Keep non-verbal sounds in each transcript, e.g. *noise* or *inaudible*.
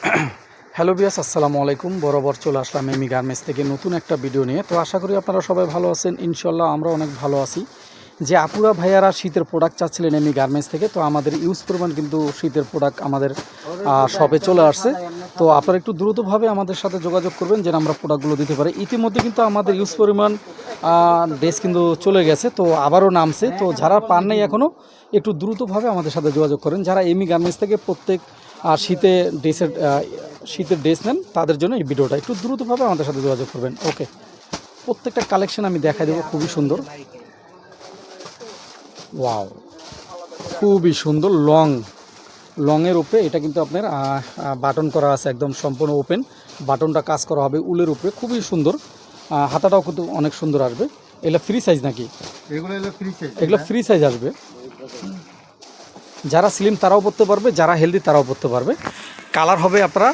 *clears throat* Hello বিয়াস আসসালামু আলাইকুম। বরাবর চলে আসলাম এমি গার্মেন্টস থেকে নতুন একটা ভিডিও নিয়ে। তো আশা করি আপনারা সবাই ভালো আছেন। ইনশাল্লাহ আমরা অনেক ভালো আছি। যে আপুরা ভাইয়ারা শীতের প্রোডাক্ট চাচ্ছিলেন এমি গার্মেন্টস থেকে, তো আমাদের ইউজ পরিমাণ কিন্তু শীতের প্রোডাক্ট আমাদের শপে চলে আসছে। তো আপনারা একটু দ্রুতভাবে আমাদের সাথে যোগাযোগ করবেন, যেন আমরা প্রোডাক্টগুলো দিতে পারি। ইতিমধ্যে কিন্তু আমাদের ইউজ পরিমাণ ড্রেস কিন্তু চলে গেছে, তো আবারও নামছে। তো যারা পান নাই এখনও একটু দ্রুতভাবে আমাদের সাথে যোগাযোগ করেন। যারা এমি গার্মেন্টস থেকে প্রত্যেক আর শীতে ড্রেসের শীতের ড্রেস নেন তাদের জন্য এই ভিডিওটা। একটু দ্রুতভাবে আমাদের সাথে যোগাযোগ করবেন। ওকে। প্রত্যেকটা কালেকশন আমি দেখাই দেবো খুবই সুন্দর। ওয়াও। খুবই সুন্দর লং। লংয়ের উপরে এটা কিন্তু আপনার বাটন করা আছে একদম সম্পূর্ণ ওপেন। বাটনটা কাজ করা হবে উলের উপরে খুবই সুন্দর। হাতাটাও কিন্তু অনেক সুন্দর আসবে। এগুলো ফ্রি সাইজ নাকি? এগুলো ফ্রি সাইজ এগুলো ফ্রি সাইজ আসবে। যারা স্লিম তারাও পড়তে পারবে, যারা হেলদি তারাও পড়তে পারবে। কালার হবে আপনারা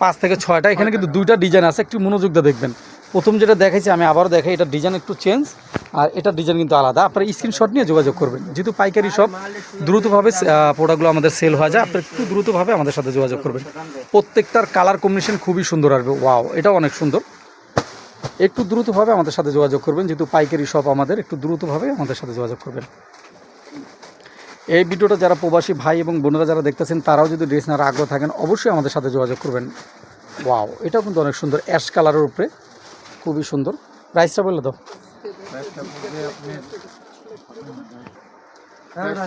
পাঁচ থেকে ছয়টা। এখানে কিন্তু দুইটা ডিজাইন আছে, একটু মনোযোগ দিয়ে দেখবেন। প্রথম যেটা দেখাইছি, আমি আবারও দেখাই, এটা ডিজাইন একটু চেঞ্জ আর এটার ডিজাইন কিন্তু আলাদা। আপনারা স্ক্রিনশট নিয়ে যোগাযোগ করবেন। যেহেতু পাইকারি সব দ্রুতভাবে প্রোডাক্টগুলো আমাদের সেল হয়ে যায়, আপনারা একটু দ্রুতভাবে আমাদের সাথে যোগাযোগ করবেন। প্রত্যেকটার কালার কম্বিনেশন খুবই সুন্দর আসবে। ওয়াও এটাও অনেক সুন্দর। একটু দ্রুতভাবে আমাদের সাথে যোগাযোগ করবেন, যেহেতু পাইকারি শপ আমাদের, একটু দ্রুতভাবে আমাদের সাথে যোগাযোগ করবেন। এই ভিডিওটা যারা প্রবাসী ভাই এবং বোনেরা যারা দেখতেছেন, তারাও যদি ড্রেস নেওয়ার আগ্রহ থাকেন, অবশ্যই আমাদের সাথে যোগাযোগ করবেন। ওয়াও, এটাও কিন্তু অনেক সুন্দর, অ্যাশ কালারের উপরে। খুবই সুন্দর। প্রাইসটা বলে দাও।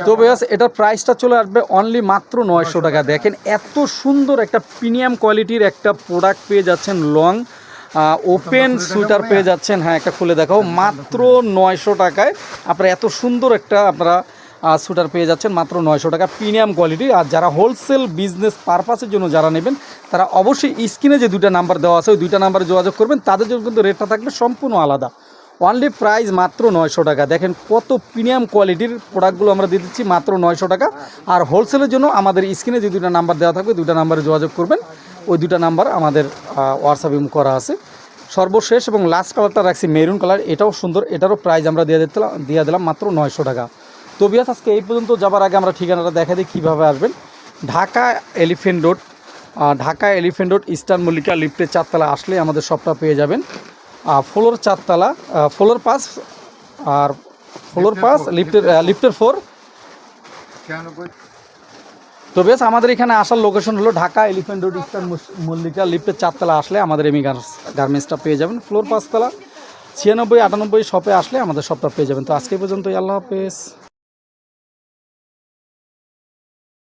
তো বেয়াস এটার প্রাইসটা চলে আসবে অনলি মাত্র নয়শো টাকা। দেখেন, এত সুন্দর একটা প্রিমিয়াম কোয়ালিটির একটা প্রোডাক্ট পেয়ে যাচ্ছেন লং ওপেন সুইটার পেয়ে যাচ্ছেন। হ্যাঁ একটা খুলে দেখাও। মাত্র নয়শো টাকায়। আপনারা এত সুন্দর একটা, আপনারা সুটার পেয়ে যাচ্ছেন মাত্র নয়শো টাকা প্রিমিয়াম কোয়ালিটি আর যারা হোলসেল বিজনেস পারপাসের জন্য যারা নেবেন, তারা অবশ্যই স্ক্রিনে যে দুইটা নাম্বার দেওয়া আছে, ওই দুইটা নাম্বারে যোগাযোগ করবেন। তাদের জন্য কিন্তু রেটটা থাকবে সম্পূর্ণ আলাদা। অনলি প্রাইস মাত্র নয়শো টাকা। দেখেন কত প্রিমিয়াম কোয়ালিটির প্রোডাক্টগুলো আমরা দিয়ে দিচ্ছি মাত্র নয়শো টাকা। আর হোলসেলের জন্য আমাদের স্ক্রিনে যে দুইটা নাম্বার দেওয়া থাকবে, দুইটা নাম্বারে যোগাযোগ করবেন। ওই দুটা নাম্বার আমাদের হোয়াটসঅ্যাপ ইম করা আছে। সর্বশেষ এবং লাস্ট কালারটা রাখছি মেরুন কালার এটাও সুন্দর, এটারও প্রাইস আমরা দিয়ে দিলাম দিয়ে দিলাম মাত্র নয়শো টাকা। তো বিয়াস আজকে এই পর্যন্ত যাবার আগে আমরা ঠিকানাটা দেখা দিই কীভাবে আসবেন। Dhaka Elephant Road Dhaka Elephant Road Eastern Mallika লিফটের চারতলা আসলে আমাদের সবটা পেয়ে যাবেন। আহ, ফ্লোর চারতলা ফ্লোর পাস আর ফ্লোর পাস লিফটের লিফটের ফোর তো বেশ আমাদের এখানে আসার লোকেশন হলো Dhaka Elephant Road Eastern Mallika লিফটের চারতলা আসলে আমাদের এমি গার্মেন্টসটা পেয়ে যাবেন। ফ্লোর পাঁচতলা ছিয়ানব্বই আটানব্বই শপে আসলে আমাদের শপটা পেয়ে যাবেন। তো আজকে পর্যন্ত আল্লাহ হাফেজ।